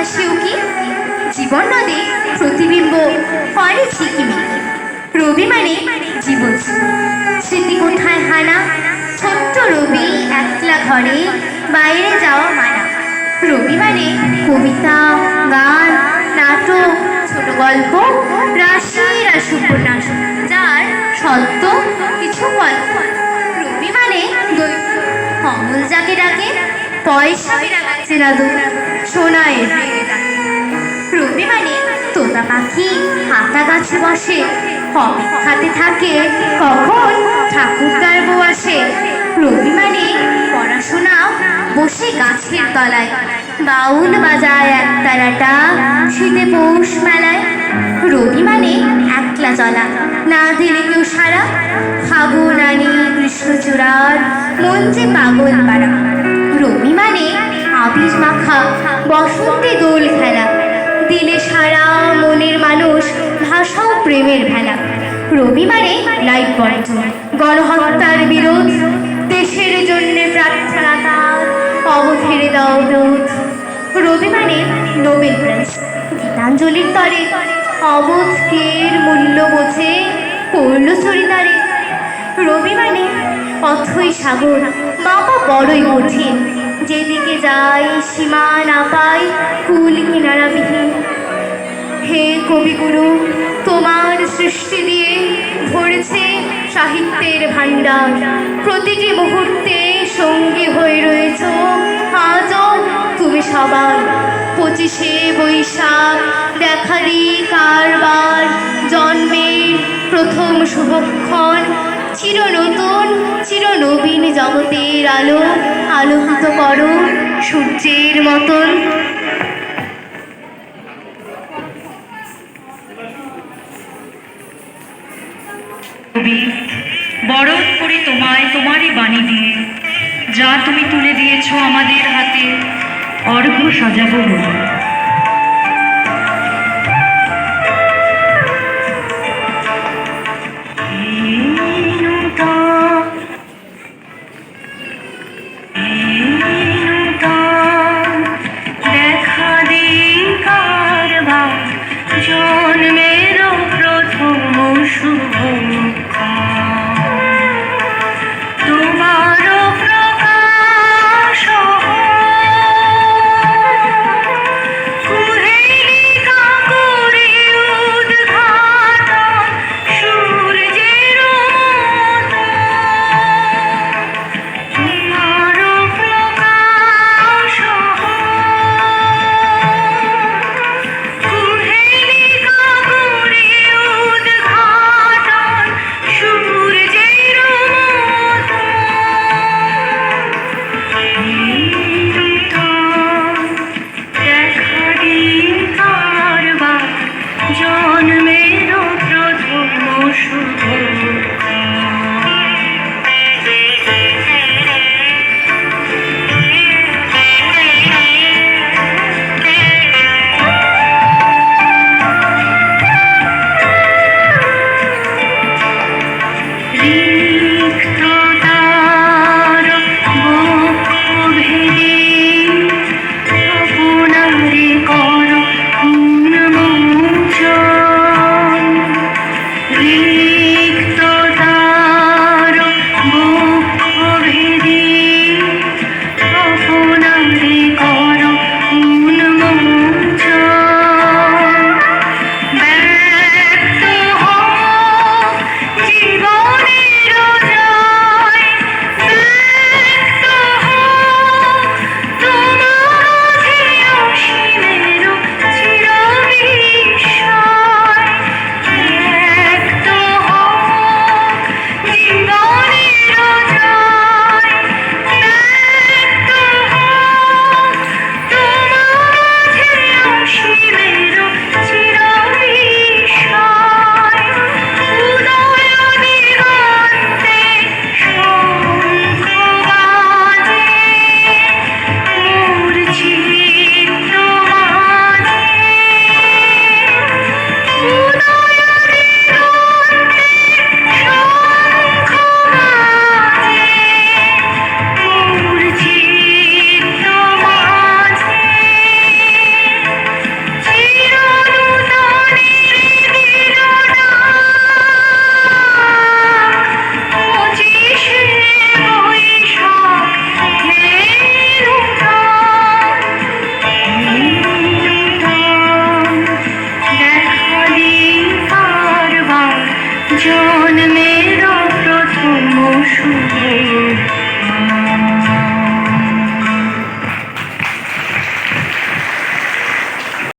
আকাশে উকি জীবন নদে, প্রতিবিম্ব করে ঝিকিমিকি। রবি মানে জীবন। স্মৃতি কোথায় হানা, ছোট্ট রবি একলা ঘরে বাইরে যাওয়া মানা। রবি মানে কবিতা, গান, নাটক, ছোট গল্প রাশি রাশি উপন্যাস যার সত্য কিছু গল্প রবি মানে দৈত্য। অমল যাকে ডাকে পয়সা বিরাগাচ্ছে দাদু সোনায় রবি মানে তোতা পাখি হাতা গাছে বসে। অপেক্ষাতে থাকে কখন ঠাকুরদার বউ আসে। রবি মানে পড়াশোনা, বসে গাছের তলায়। বাউল বাজায় একতারাটা, শীতে পৌষ মেলায়। রবি মানে একলা চলা। না দিলে কেউ সারা। ফাগুন আনি কৃষ্ণচূড়ার মন যে পাগল পাড়া রবি মানে আবির মাখা, বসন্তে দোল খেলা দিলে সারা মনের মানুষ ভাষাও প্রেমের ভেলা। রবি মানে লাইফ বন্টন গণহত্যার বিরোধ। দেশের জন্য প্রার্থনা তার অবধেরে দাও রোধ রবি মানে নোবেল প্রাইজ। গীতাঞ্জলির তরে অবোধকের মূল্য বোঝে পড়ল চরিতারে। রবি মানে অথই সাগর বাবা বড়ই কঠিন। যেদিকে যাই, সীমা না পাই, কুল কিনারাবিহীন হে কবিগুরু, তোমার সৃষ্টি দিয়ে ভরেছে সাহিত্যের ভাণ্ডার। প্রতিটি মুহূর্তে সঙ্গী হয়ে রয়েছ, আজও তুমি সবার। পঁচিশে বৈশাখ দেখারি কারবার, জন্মের প্রথম শুভক্ষণ চির নতুন চির নবীন জগতের আলো আলোকিত করো সূর্যের মতন। বরণ করে তোমায় তোমারই বাণী দিয়ে, যা তুমি তুলে দিয়েছ আমাদের হাতে, অর্ঘ্য সাজাবো বলে। ভীষণ